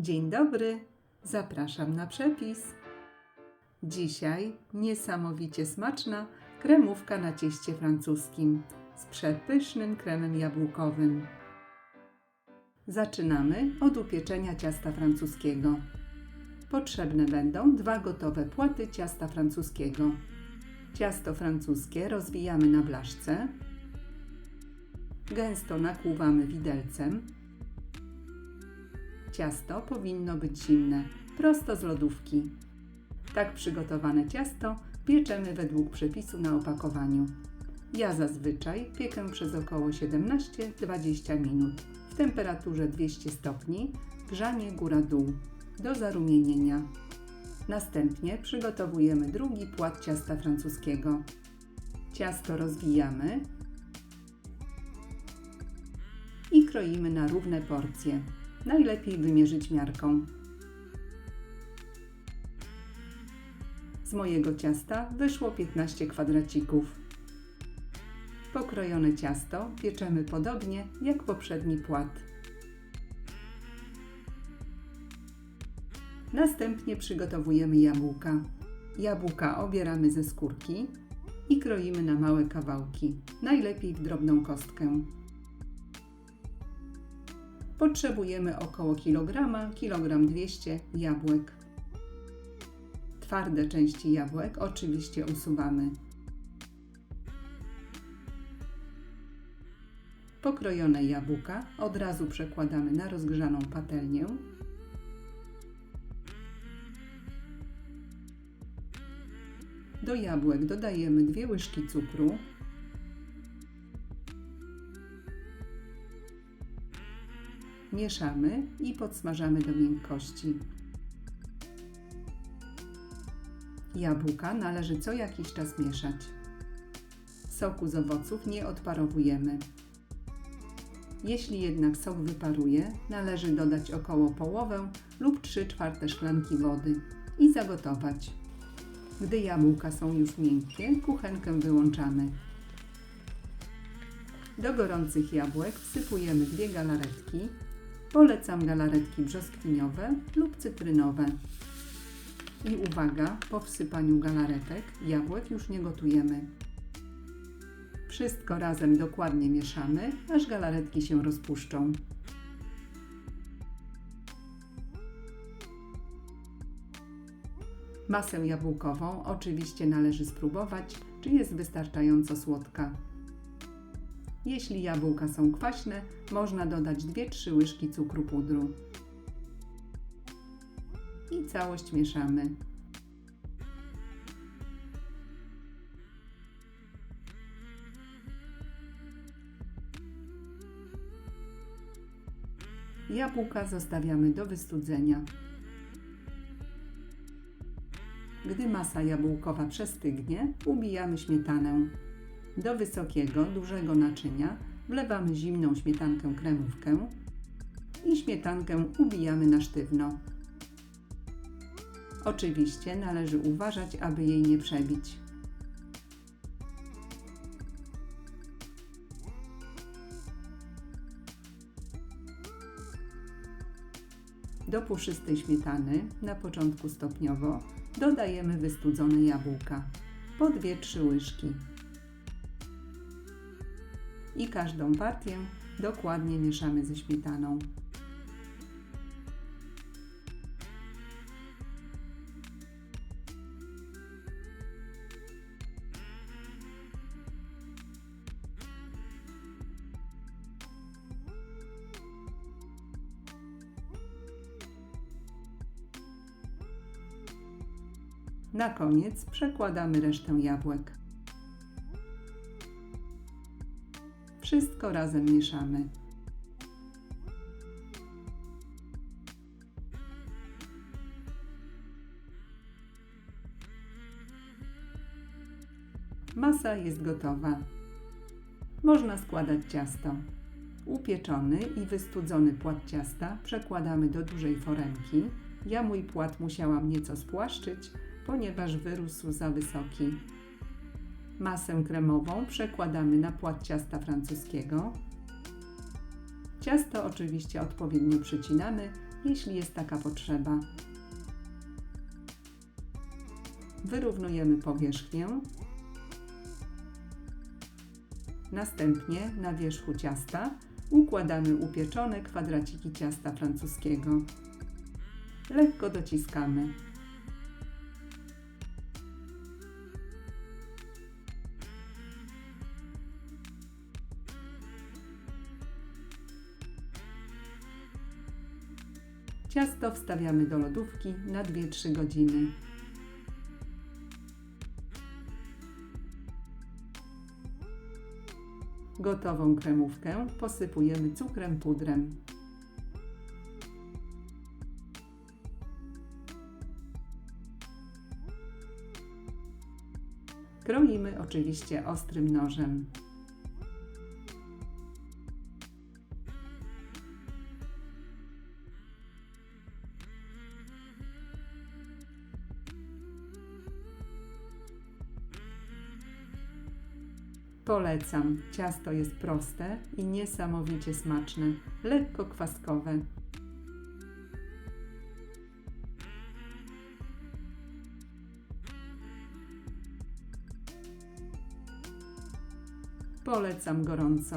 Dzień dobry, zapraszam na przepis. Dzisiaj niesamowicie smaczna kremówka na cieście francuskim z przepysznym kremem jabłkowym. Zaczynamy od upieczenia ciasta francuskiego. Potrzebne będą dwa gotowe płaty ciasta francuskiego. Ciasto francuskie rozwijamy na blaszce. Gęsto nakłuwamy widelcem. Ciasto powinno być zimne, prosto z lodówki. Tak przygotowane ciasto pieczemy według przepisu na opakowaniu. Ja zazwyczaj piekę przez około 17-20 minut w temperaturze 200 stopni, grzanie góra-dół do zarumienienia. Następnie przygotowujemy drugi płat ciasta francuskiego. Ciasto rozwijamy i kroimy na równe porcje. Najlepiej wymierzyć miarką. Z mojego ciasta wyszło 15 kwadracików. Pokrojone ciasto pieczemy podobnie jak poprzedni płat. Następnie przygotowujemy jabłka. Jabłka obieramy ze skórki i kroimy na małe kawałki, najlepiej w drobną kostkę. Potrzebujemy około kilograma, kilogram 200 jabłek. Twarde części jabłek oczywiście usuwamy. Pokrojone jabłka od razu przekładamy na rozgrzaną patelnię Do jabłek dodajemy dwie łyżki cukru, mieszamy i podsmażamy do miękkości. Jabłka należy co jakiś czas mieszać. Soku z owoców nie odparowujemy. Jeśli jednak sok wyparuje, należy dodać około połowę lub 3 czwarte szklanki wody i zagotować. Gdy jabłka są już miękkie, kuchenkę wyłączamy. Do gorących jabłek wsypujemy dwie galaretki. Polecam galaretki brzoskwiniowe lub cytrynowe. I uwaga, po wsypaniu galaretek jabłek już nie gotujemy. Wszystko razem dokładnie mieszamy, aż galaretki się rozpuszczą. Masę jabłkową oczywiście należy spróbować, czy jest wystarczająco słodka. Jeśli jabłka są kwaśne, można dodać 2-3 łyżki cukru pudru. I całość mieszamy. Jabłka zostawiamy do wystudzenia. Gdy masa jabłkowa przestygnie, ubijamy śmietanę. Do wysokiego, dużego naczynia wlewamy zimną śmietankę kremówkę i śmietankę ubijamy na sztywno. Oczywiście należy uważać, aby jej nie przebić. Do puszystej śmietany, na początku stopniowo, dodajemy wystudzone jabłka, po 2-3 łyżki. I każdą partię dokładnie mieszamy ze śmietaną. Na koniec przekładamy resztę jabłek. Wszystko razem mieszamy. Masa jest gotowa. Można składać ciasto. Upieczony i wystudzony płat ciasta przekładamy do dużej foremki. Ja mój płat musiałam nieco spłaszczyć, ponieważ wyrósł za wysoki. Masę kremową przekładamy na płat ciasta francuskiego. Ciasto oczywiście odpowiednio przycinamy jeśli jest taka potrzeba. Wyrównujemy powierzchnię. Następnie na wierzchu ciasta układamy upieczone kwadraciki ciasta francuskiego. Lekko dociskamy. Ciasto wstawiamy do lodówki na 2-3 godziny. Gotową kremówkę posypujemy cukrem pudrem. Kroimy oczywiście ostrym nożem. Polecam. Ciasto jest proste i niesamowicie smaczne, lekko kwaskowe. Polecam gorąco.